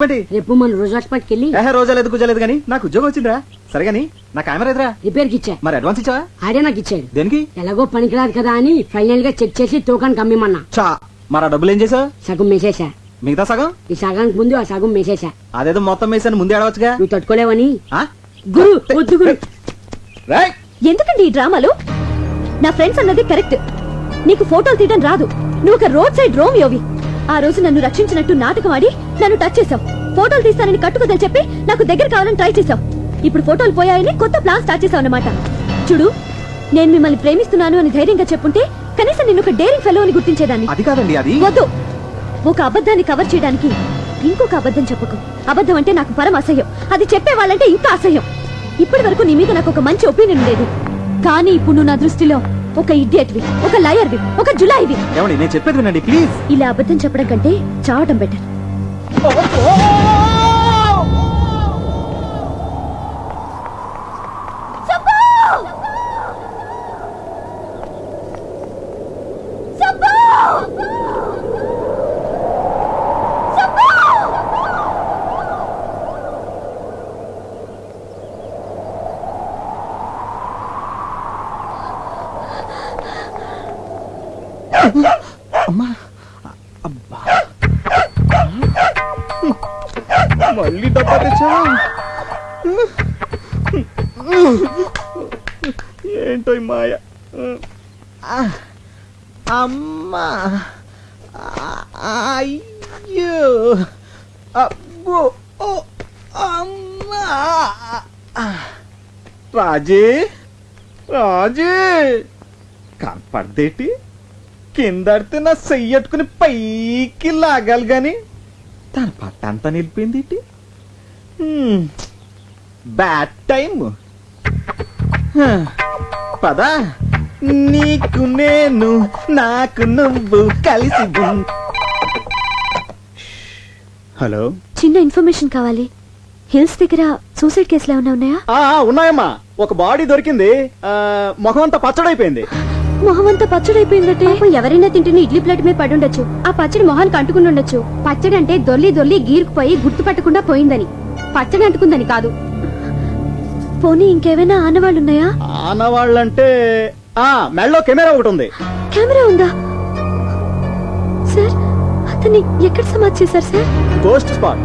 రేపు మన రోజు హాస్పిటల్కి వెళ్ళి. ఏహే రోజా లేదు గుజలేదు కానీ నాకు ఉద్యోగం వచ్చిందిరా. సరే గాని నా కెమెరా ఎదురా? రిపేర్కి ఇచ్చా. మరి అడ్వాన్స్ ఇచ్చావా? ఆడే నాకు ఇచ్చాడు. దేనికి? ఎలాగో పనికిరాదు కదా అని ఫైనల్గా చెక్ చేసి తూకానికి అమ్మిమన్నా. చా మరి ఆ డబ్బులు ఏం చేసావు? సగం మేసేసా మిగతా సగం? ఈ సగానికి ముందు ఆ సగం మేసేసా అదేదో మొత్తం వేసాను ముందే అడవచ్చుగా నువ్వు తట్టుకోలేవని. ఆ? గురు వద్దు గురు! ఎందుకండి ఈ డ్రామాలు? నా ఫ్రెండ్స్ అన్నది కరెక్ట్. నీకు ఫోటోలు తీయడం రాదు. నువ్వు ఒక రోడ్ సైడ్ రోమియోవి. ఆ రోజు నన్ను రక్షించినట్టు నాటకం ఆడి నన్ను టచ్ చేసావు ఫోటోలు తీస్తానని కట్టుకుదని చెప్పి నాకు దగ్గర కావాలని ట్రై చేసావు ఇప్పుడు ఫోటోలు పోయాయని కొత్త ప్లాన్ స్టార్ట్ చేసావు అన్నమాట. చూడు నేను మిమ్మల్ని ప్రేమిస్తున్నాను అని ధైర్యంగా చెప్పుంటే కనీసం నిన్ను ఒక డేరింగ్ ఫెలో అని గుర్తించేదాన్ని. అది కాదండి అది. వద్దు. ఒక అబద్ధాన్ని కవర్ చేయడానికి ఇంకొక అబద్ధం చెప్పకు. అబద్ధం అంటే నాకు పరమ అసహ్యం. అది చెప్పే వాళ్ళంటే ఇంకా అసహ్యం. ఇప్పటి వరకు నీ మీద నాకు ఒక మంచి ఒపీనియన్ ఉండేది. కానీ ఇప్పుడు నువ్వు నా దృష్టిలో ఒక ఇడియట్వి ఒక లయర్వి ఒక జులాయివి ఏమండి నేను చెప్పేది వినండి ప్లీజ్. ఇలా అబద్ధం చెప్పడం కంటే చావటం బెటర్. అమ్మా అబ్బా మళ్ళీ డబ్బా తెచ్చావా ఏంటో ఈ మాయ? అమ్మా అయ్యో అబ్బో ఓ, అమ్మా. రాజీ రాజీ కనపడదేటి? కిందడితే నా చెయ్యట్టుకుని పైకి లాగాలి గాని తన పట్టంతా నిలిపింది ఇటు. హ్మ్. బ్యాడ్ టైం హ. పద. నీకు నేను నాకు నువ్వు కలిసి హలో. చిన్న ఇన్ఫర్మేషన్ కావాలి. హిల్స్ దగ్గర సూసైడ్ కేసులు ఏమైనా ఉన్నాయా? ఉన్నాయమ్మా. ఒక బాడీ దొరికింది. ముఖం అంతా పచ్చడైపోయింది. మొహం అంతా పచ్చడైపోయిందటే ఎవరైనా తింటున్న ఇడ్లీ ప్లేట్ మీద పడి ఉండొచ్చు ఆ పచ్చడి మొహానికి అంటుకుని ఉండొచ్చు. పచ్చడి అంటే దొల్లి దొల్లి గీరుకుపోయి గుర్తుపట్టకుండా పోయిందని. పచ్చడి అంటుకుందని కాదు. పోనీ ఇంకేమైనా ఆనవాళ్ళు ఉన్నాయా ఆనవాళ్ళంటే ఆ మెళ్ళో కెమెరా ఒకటి ఉంది. కెమెరా ఉందా? సార్ అతన్ని ఎక్కడ సమాధి చేశారు సార్? Ghost spot.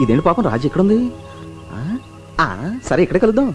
ఇదేంటి పాపం? రాజు ఎక్కడుంది? ఆ, ఆ, సరే ఇక్కడే కలుద్దాం.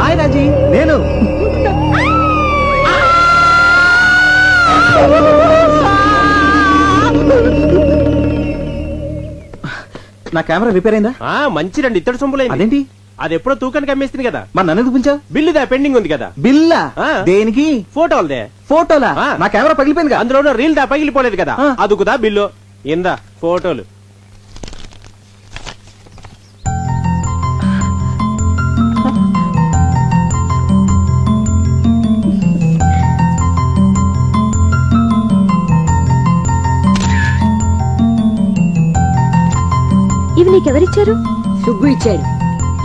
హాయ్ రాజీ నేను. నా కెమెరా రిపేర్ అయిందా? ఆ మంచి రెండు ఇత్తడి సొంపులైంది. అదేంటి? అది ఎప్పుడో తూకానికి అమ్మేస్తుంది కదా. మరి నన్ను ఎందుకు పిలిచావు? బిల్లుదా పెండింగ్ ఉంది కదా. బిల్లా? ఆ. దేనికి? ఫోటోలదే ఫోటోలా? ఆ. నా కెమెరా పగిలిపోయింది అందులో రీల్ దా పగిలిపోలేదు కదా. అదుకుదా బిల్లు. ఇందా ఫోటోలు. నీకెవరిచ్చారు? సుబ్బు ఇచ్చాడు.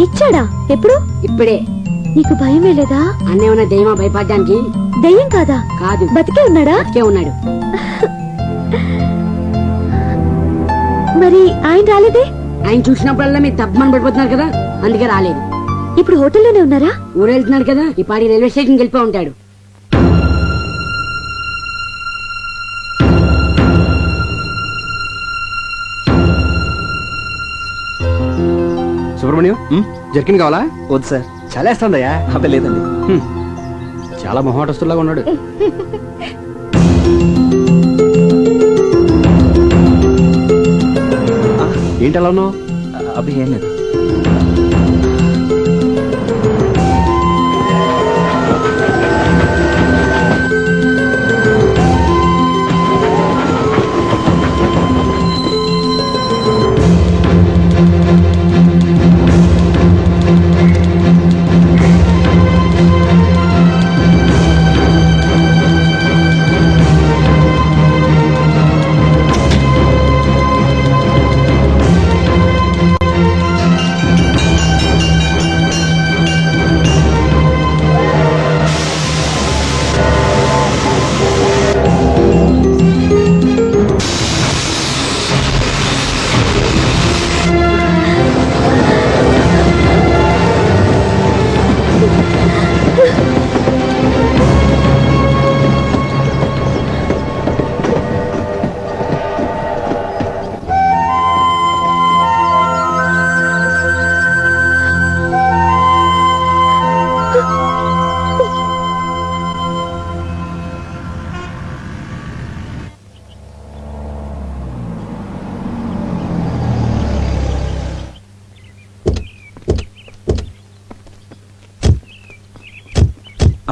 ఇచ్చాడా? ఎప్పుడు? ఇప్పుడే. నీకు భయం వేలేదా అన్నే ఉన్న దైవం భయపడడానికి దెయ్యం కాదా? కాదు. బతికే ఉన్నాడా? బతికే ఉన్నాడు. మరి ఆయన రాలేదే? ఆయన చూసినప్పుడల్లా మీరు తప్పమని పడిపోతున్నారు కదా? అందుకే రాలేదు. ఇప్పుడు హోటల్లోనే ఉన్నారా? ఊరెళ్తున్నాడు కదా? ఈ పాడి రైల్వే స్టేషన్ వెళ్ళిపో ఉంటాడు. సుబ్రహ్మణ్యం జర్కిన్ కావాలా? వద్దు సార్. చలేస్తుందయ్యా. అబ్బే లేదండి. చాలా మొహమాటస్తులాగా ఉన్నాడు. ఏంటి అలా ఉన్నావు? అబ్బే ఏం లేదు.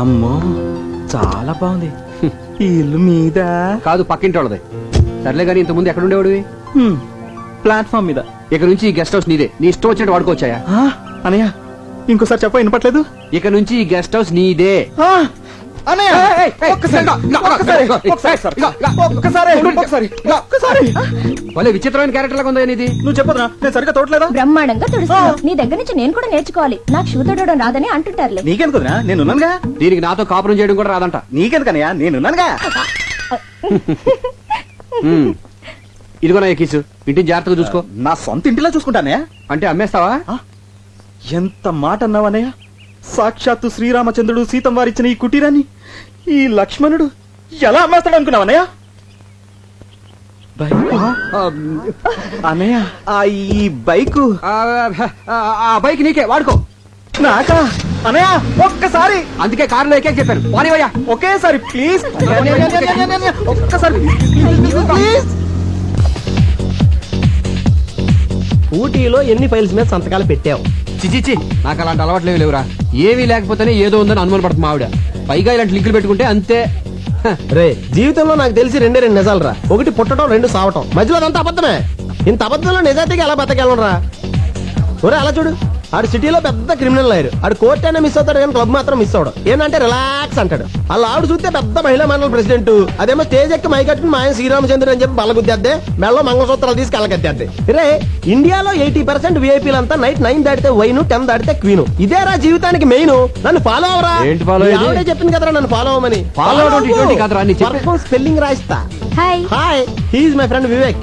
అమ్మో చాలా బాగుంది. ఈ ఇల్లు మీద? కాదు పక్కింటి వాళ్ళది సర్లే కానీ ఇంతకుముందు ఎక్కడ ఉండేవాడివి ప్లాట్ఫామ్ మీద. ఇక నుంచి ఈ గెస్ట్ హౌస్ నీదే. నీ ఇష్టం వచ్చినట్టు వాడుకోవచ్చాయా? అనయ్య ఇంకోసారి చెప్ప వినపట్లేదు? ఇక నుంచి ఈ గెస్ట్ హౌస్ నీదే. భలే విచిత్రమైన క్యారెక్టర్ లాగా ఉందా నీది నువ్వు చెప్పదురా నేను సరిగ్గా తోటలేదా బ్రహ్మాండంగా తుడుస్తున్నావు నీ దగ్గర నుంచి నేను కూడా నేర్చుకోవాలి నాకు షూ తొడవడం రాదని అంటుంటారులే నీకెందుకురా నేనున్నానుగా దీనికి నాతో కాపురం చేయడం కూడా రాదంట నీకెందుకనయ్యా నేనున్నానుగా. ఇదిగో నా ఎక్కిసు ఇంటిని జాగ్రత్తగా చూసుకో నా సొంత ఇంటిలో చూసుకుంటానే అంటే అమ్మేస్తావా ఎంత మాట అన్నావనయ్య సాక్షాత్తు శ్రీరామచంద్రుడు సీతం వారిచ్చిన ఈ కుటీరాన్ని ఈ లక్ష్మణుడు ఎలా అమ్మేస్తాడు అన్నయ్య ఆ ఈ బైకు? ఆ, బైక్ నీకే వాడుకో. నాకా? అనయ్య ఒక్కసారి. అందుకే కారులో ఎక్కే చెప్పాను పోనీవయ్యా ఒకేసారి ప్లీజ్. ఒక్కసారి ప్లీజ్. ఊటీలో ఎన్ని ఫైల్స్ మీద సంతకాలు పెట్టావు? చిచిచి నాకు అలాంటి అలవాట్లేవి లేవురా. ఏమీ లేకపోతేనే ఏదో ఉందని అనుమాన పడుతుంది ఆవిడ. పైగా ఇలాంటి లింకులు పెట్టుకుంటే అంతే. రే జీవితంలో నాకు తెలిసి రెండే రెండు నిజాలు రా ఒకటి పుట్టడం రెండు సావటం. మధ్యలో అదంతా అబద్ధమే. ఇంత అబద్ధంలో నిజాయితీగా ఎలా బతకెళ్ళరా ఒరే అలా చూడు. ఆడు సిటీలో పెద్ద క్రిమినల్ అయ్యారు ఆడు కోర్ట్ అయినా మిస్ అవుతాడు కానీ క్లబ్ మాత్రం మిస్ అవడం. ఏంటంటే రిలాక్స్ అంటాడు. అలా ఆవిడ చూస్తే పెద్ద మహిళా మండలి ప్రెసిడెంట్ అదేమో స్టేజ్ ఎక్కి మైకట్టుకుని మా ఆయన శ్రీరామచంద్రుడు అని చెప్పి బలగుద్దేద్దే మెళ్ళలో మంగళసూత్రాలు తీసుకు వెళ్ళగద్దేద్దే రే ఇండియాలో ఎయిటీ పర్సెంట్ విఐపీలంతా నైట్ నైన్ దాటితే వైన్ టెన్ దాటితే క్వీన్ ఇదేరా జీవితానికి మెయిన్ నన్ను ఫాలో అవరా? ఆవిడే చెప్పింది కదరా నన్ను ఫాలో అవ్వమని. చెప్పే- spelling రాయిస్తా. Hi hi he's my friend Vivek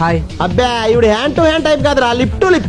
hi అబ్బా ఇవిడు హ్యాండ్ టు హ్యాండ్ టైప్ కాదురా లిప్ టు లిప్